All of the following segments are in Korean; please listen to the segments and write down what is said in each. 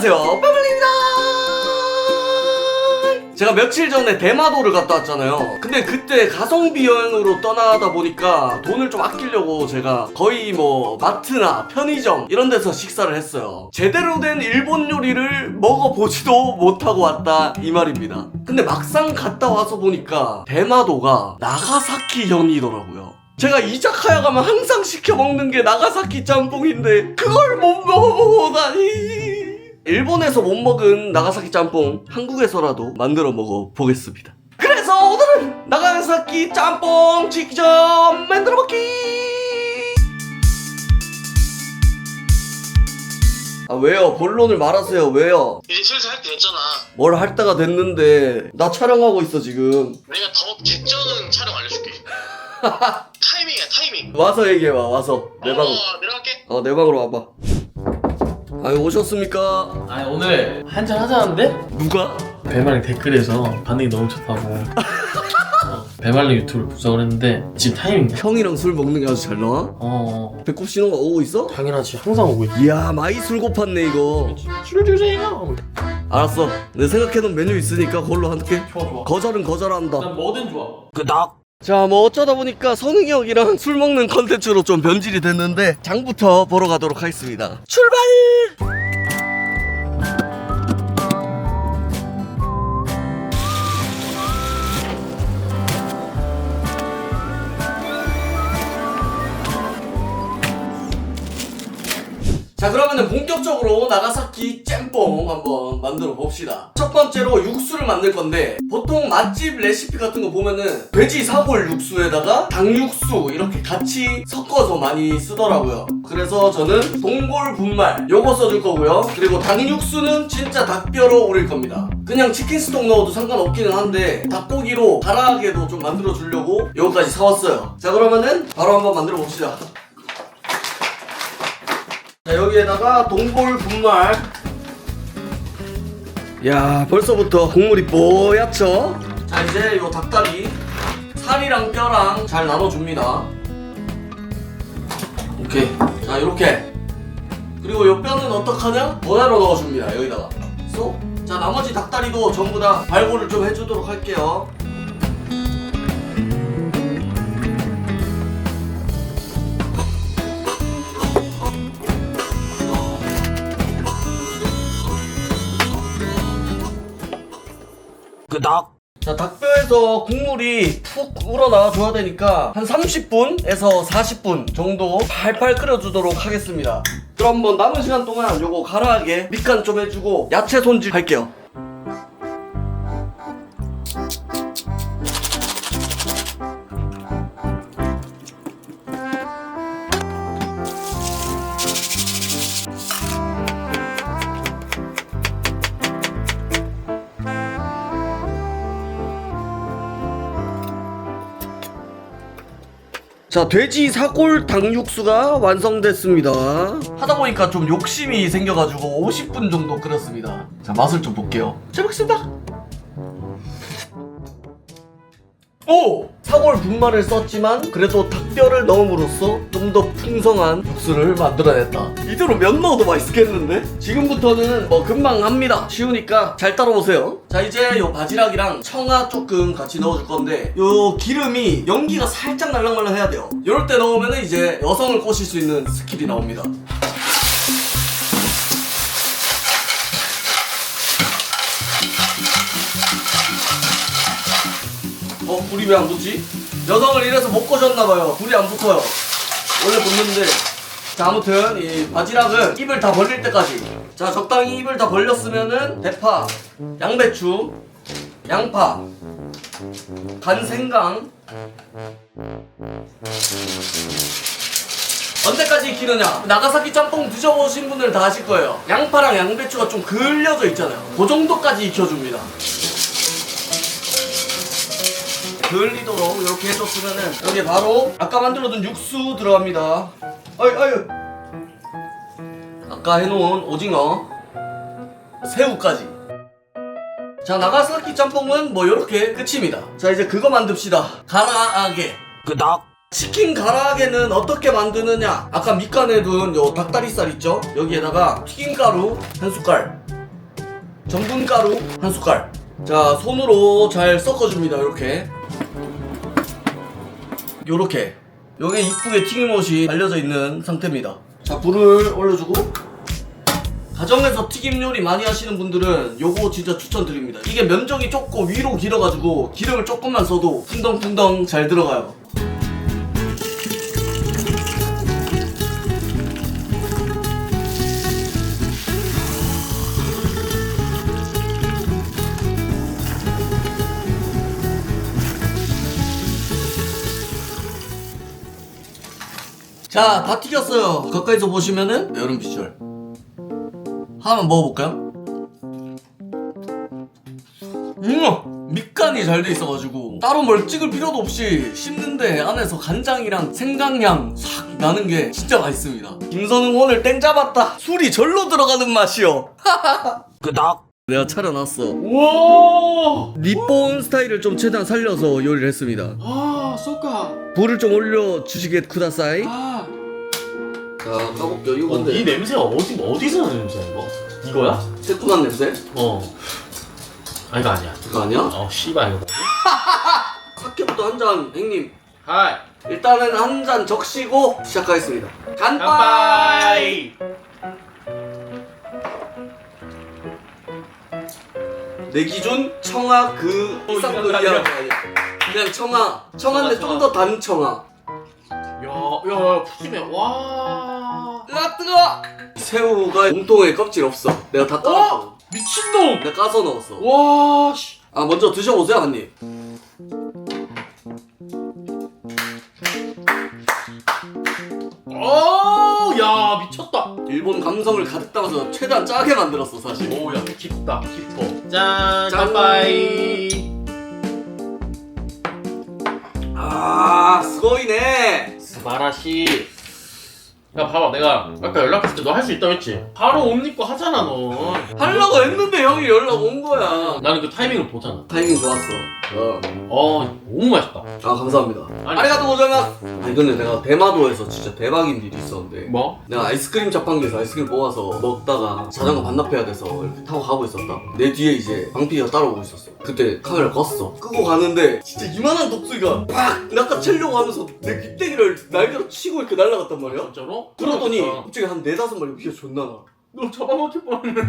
안녕하세요. 빠블입니다. 제가 며칠 전에 대마도를 갔다 왔잖아요. 근데 그때 가성비 여행으로 떠나다 보니까 돈을 좀 아끼려고 제가 거의 뭐 마트나 편의점 이런 데서 식사를 했어요. 제대로 된 일본 요리를 먹어보지도 못하고 왔다 이 말입니다. 근데 막상 갔다 와서 보니까 대마도가 나가사키현이더라고요. 제가 이자카야 가면 항상 시켜 먹는 게 나가사키 짬뽕인데 그걸 못 먹어보다니. 일본에서 못 먹은 나가사키 짬뽕 한국에서라도 만들어 먹어 보겠습니다. 그래서 오늘은 나가사키 짬뽕 직접 만들어 먹기. 아 왜요? 본론을 말하세요. 왜요? 이제 슬슬 할때 됐잖아. 뭘 할 때가 됐는데 나 촬영하고 있어 지금. 내가 더 개쩌는 촬영 알려줄게. 타이밍이야 타이밍. 와서 얘기해봐. 와서 내 방. 어, 내려갈게. 어내 방으로 와봐. 아유 오셨습니까? 아니 오늘 한잔 하자는데? 누가? 배말리 댓글에서 반응이 너무 좋다고. 어, 배말리 유튜브를 구독을 했는데 지금 타이밍 형이랑 술 먹는 게 아주 잘 나와? 어, 어. 배꼽 신호가 오고 있어? 당연하지. 항상 오고 있지. 이야 많이 술 고팠네 이거. 술 주세요. 알았어. 내 생각해놓은 메뉴 있으니까 그걸로 할게. 좋아 좋아. 거절은 거절한다. 난 뭐든 좋아. 끄덕 자 뭐 어쩌다 보니까 선웅이 형이랑 술 먹는 컨텐츠로 좀 변질이 됐는데 장부터 보러 가도록 하겠습니다. 출발 자 그러면은 본격적으로 나가사키 짬뽕 한번 만들어 봅시다. 첫 번째로 육수를 만들 건데 보통 맛집 레시피 같은 거 보면은 돼지 사골 육수에다가 닭육수 이렇게 같이 섞어서 많이 쓰더라고요. 그래서 저는 동골 분말 요거 써줄 거고요. 그리고 닭육수는 진짜 닭뼈로 우릴 겁니다. 그냥 치킨 스톡 넣어도 상관없기는 한데 닭고기로 달아하게도 좀 만들어 주려고 요거까지 사왔어요. 자 그러면은 바로 한번 만들어 봅시다 자 여기에다가 동골 분말. 야 벌써부터 국물이 뽀얗죠? 자 이제 요 닭다리 살이랑 뼈랑 잘 나눠줍니다. 오케이. 자 요렇게. 그리고 요 뼈는 어떡하냐? 원화로 넣어줍니다 여기다가. 쏙. 자 나머지 닭다리도 전부 다 발골을 좀 해주도록 할게요 끄덕. 자, 닭뼈에서 국물이 푹 우러나와 줘야 되니까 한 30분에서 40분 정도 팔팔 끓여주도록 하겠습니다. 그럼 뭐 남은 시간 동안 요거 가라하게 밑간 좀 해주고 야채 손질 할게요. 자, 돼지 사골 닭육수가 완성됐습니다. 하다 보니까 좀 욕심이 생겨가지고 50분 정도 끓였습니다. 자, 맛을 좀 볼게요. 잘 먹겠습니다. 오! 사골 분말을 썼지만 그래도 닭뼈를 넣음으로써 좀 더 풍성한 육수를 만들어냈다. 이대로 면 넣어도 맛있겠는데? 지금부터는 뭐 금방 합니다. 쉬우니까 잘 따라오세요. 자 이제 요 바지락이랑 청아 조금 같이 넣어줄 건데 요 기름이 연기가 살짝 날랑말랑 해야 돼요. 요럴 때 넣으면 이제 여성을 꼬실 수 있는 스킬이 나옵니다. 불이 왜 안 붙지? 여성을 이래서 못 꼬셨나봐요. 불이 안 붙어요. 원래 붙는데. 자 아무튼 이 바지락은 입을 다 벌릴 때까지. 자 적당히 입을 다 벌렸으면은 대파 양배추 양파 간 생강. 언제까지 익히느냐? 나가사키 짬뽕 드셔보신 분들 다 아실 거예요. 양파랑 양배추가 좀 그을려져 있잖아요. 그 정도까지 익혀줍니다 그을리도록 이렇게 해줬으면은 여기 바로 아까 만들어둔 육수 들어갑니다. 아유 아유. 아까 해놓은 오징어, 새우까지. 자 나가사키 짬뽕은 뭐 이렇게 끝입니다. 자 이제 그거 만듭시다. 가라아게. 끄덕. 치킨 가라아게는 어떻게 만드느냐? 아까 밑간에 둔 요 닭다리살 있죠? 여기에다가 튀김가루 한 숟갈, 전분가루 한 숟갈. 자, 손으로 잘 섞어줍니다. 이렇게. 요렇게. 여기 이쁘게 튀김옷이 발려져 있는 상태입니다. 자, 불을 올려주고. 가정에서 튀김 요리 많이 하시는 분들은 요거 진짜 추천드립니다. 이게 면적이 좁고 위로 길어가지고 기름을 조금만 써도 풍덩풍덩 잘 들어가요. 자, 다 튀겼어요. 가까이서 보시면은 여름 비주얼. 하나만 먹어볼까요? 음! 밑간이 잘 돼 있어가지고 따로 뭘 찍을 필요도 없이 씹는데 안에서 간장이랑 생강향 싹 나는 게 진짜 맛있습니다. 김선웅 오늘 땡 잡았다. 술이 절로 들어가는 맛이요. 끄덕. 내가 차려놨어. 우와 니폰 스타일을 좀 최대한 살려서 요리를 했습니다. 아 쏘까 불을 좀 올려 주시겠 쿠다사이. 아 자, 까볼게요. 이거 어, 이 냄새가 어디 어디서 나는 냄새야 이거? 이거야? 새콤한 냄새? 어. 아 이거 아니야. 이거 아니야? 어 씨발 이거. 사케부터 한 잔, 형님. 하이. 일단은 한 잔 적시고 시작하겠습니다. 간파이!乾杯. 내 기준 청아 그 어, 쌍둥이야. 이거 그냥 청아. 청아인데 청아, 좀 더 단 청아. 야야 푸짐해. 와. 으아 뜨거! 새우가 몸통에 껍질 없어. 내가 다 따랐어. 미친놈. 내가 까서 넣었어. 와 씨. 아 먼저 드셔보세요 한 입. 어야 미쳤다. 일본 감성을 가득 담아서 최대한 짜게 만들었어 사실. 오야 깊다 깊어. 짠. 짠.乾杯. 아 스바라시. 야 봐봐 내가 아까 연락했을 때 너 할 수 있다고 했지 바로 옷 입고 하잖아 너 하려고 했는데 형이 연락 온 거야. 나는 그 타이밍을 보잖아 타이밍 좋았어. 어. 어 너무 맛있다 아 감사합니다. 아니. 아리가또 고자마스. 아니 근데 내가 대마도에서 진짜 대박인 일이 있었는데. 뭐? 내가 아이스크림 자판기에서 아이스크림 뽑아서 먹다가 자전거 반납해야 돼서 이렇게 타고 가고 있었다. 내 뒤에 이제 방피가 따라오고 있었어. 그때 카메라 껐어. 끄고 가는데 진짜 이만한 독수리가 팍 낚아채려고 하면서 내 귓대기를 날개로 치고 이렇게 날아갔단 말이야. 진짜로? 그러더니. 갑자기 한 네다섯 마리 위에 존나 나. 너 잡아먹힐 뻔했네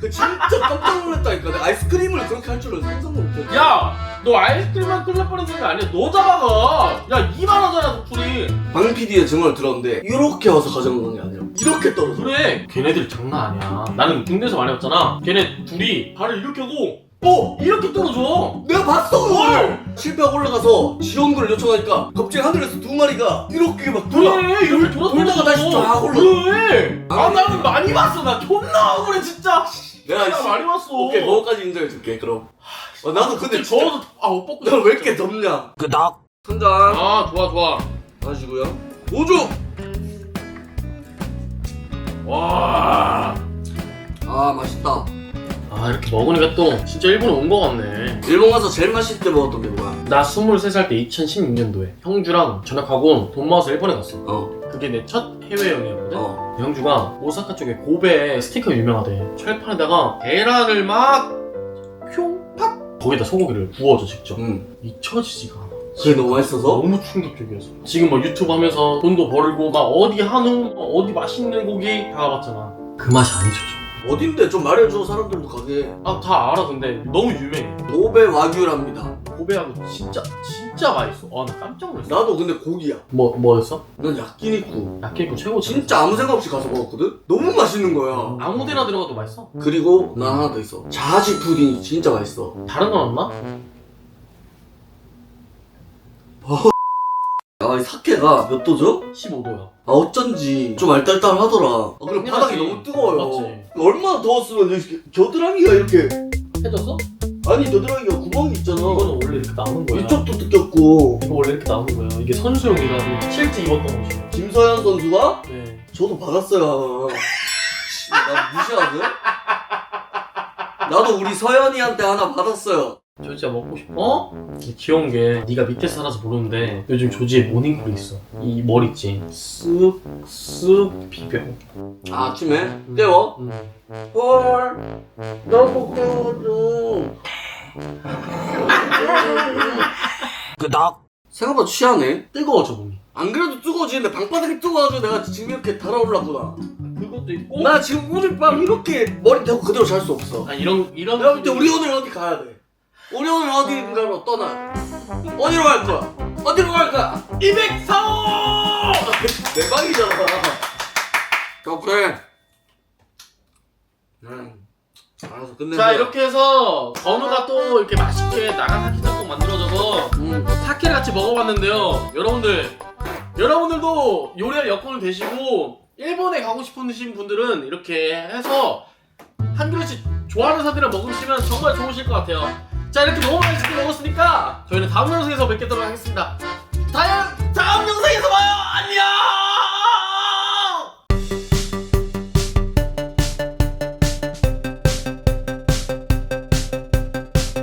그 진짜 깜짝 놀랐다니까. 내가 아이스크림을 그렇게 할 줄은 상상도 못했어. 야 너 아이스크림만 끌려 뻔했는 게 아니야 너 잡아가 야 이만하잖아 독수리 방 PD의 증언을 들었는데 이렇게 와서 가져간 게 아니라 이렇게 떨어져. 그래 걔네들 장난 아니야 나는 군대에서 많이 봤잖아 걔네 둘이 발을 이렇게 하고 어? 이렇게 떨어져? 내가 봤어 그거를! 실패하고 올라가서 지원군을 요청하니까 갑자기 하늘에서 두 마리가 이렇게 막 돌아. 그래 이렇게 돌아 돌다가 다시 쫙 올라. 그래 아 나는 많이 봤어. 나 존나 억울해 진짜. 내가 진짜 많이 봤어. 오케이 그거까지 인정해줄게 그럼. 어, 나도 근데 진짜 저도 아옷 벗고 너왜 이렇게 덥냐? 끄덕 한잔 아 좋아 좋아. 마시고요. 오주! 와. 아 맛있다 아 이렇게 먹으니까 또 진짜 일본에 온 거 같네. 일본 가서 제일 맛있을 때 먹었던 게 뭐야? 나 23살 때 2016년도에 형주랑 전역하고 돈 모아서 일본에 갔어. 어어 그게 내 첫 해외여행이었거든 어. 형주가 오사카 쪽에 고베 스티커 유명하대. 철판에다가 계란을 막 흉팍 거기다 소고기를 구워줘 직접. 음. 잊혀지지가 않아. 그게 너무 맛있어서? 너무 충격적이었어. 지금 뭐 유튜브 하면서 돈도 벌고 막 어디 한우 어디 맛있는 고기 다 가봤잖아. 그 맛이 아니죠 어딘데? 좀 말해줘 사람들도 가게. 아 다 알아 근데. 너무 유명해. 노베 와규랍니다. 고베하고 진짜 진짜 맛있어. 아나 깜짝 놀랐어. 나도 근데 고기야. 뭐 뭐였어? 난 야끼니쿠. 야끼니쿠 최고지. 진짜 아무 생각 없이 가서 먹었거든? 너무 맛있는 거야. 아무 데나 들어가도 맛있어. 그리고 나 하나 더 있어. 자지 푸딩이 진짜 맛있어. 다른 건 없나? 아, 이 사케가 몇 도죠? 15도야 아, 어쩐지 좀 알딸딸하더라. 아, 그리고 바닥이 당연하지. 너무 뜨거워요. 맞지. 얼마나 더웠으면 이렇게 겨드랑이가 이렇게 해졌어? 아니 겨드랑이가 구멍이 있잖아. 이거는 원래 이렇게 나오는 거야 이쪽도 뜯겼고 이거 원래 이렇게 나오는 거야 이게 선수용이라고 실제 입었던 옷이야 김서현 선수가 네 저도 받았어요. 씨, 나 무시하세요? 나도 우리 서현이한테 하나 받았어요. 저 진짜 먹고 싶어? 근데 귀여운 게 네가 밑에 살아서 모르는데 요즘 조지에 모닝콜이 있어 이 머리 있지 쓱쓱 비벼 아, 아침에 깨워? 음. 헐, 나도 깨워줘. 끄덕. 생각보다 취하네. 뜨거워져 몸이 안 그래도 뜨거워지는데 방바닥이 뜨거워가지고 내가 지금 이렇게 달아올랐구나. 그것도 있고 나 지금 오늘 밤 이렇게 머리 대고 그대로 잘 수 없어. 아 이런 이런 내가 볼때 우리 오늘 어디 가야 돼. 우리 오늘 어디인가로 떠나. 어디로 갈 거야? 어디로 갈 거야? 204호 내 방이잖아. 음. 알아서 끝내. 자 이렇게 해서 건우가 또 이렇게 맛있게 나가사키 짬뽕 만들어줘서 음. 사케를 같이 먹어봤는데요 여러분들 여러분들도 요리할 여건을 되시고 일본에 가고 싶으신 분들은 이렇게 해서 한 그릇씩 좋아하는 사람들이랑 먹으시면 정말 좋으실 것 같아요 자 이렇게 너무 맛있게 먹었으니까 저희는 다음 영상에서 뵙겠도록 하겠습니다. 다음, 다음 영상에서 봐요! 안녕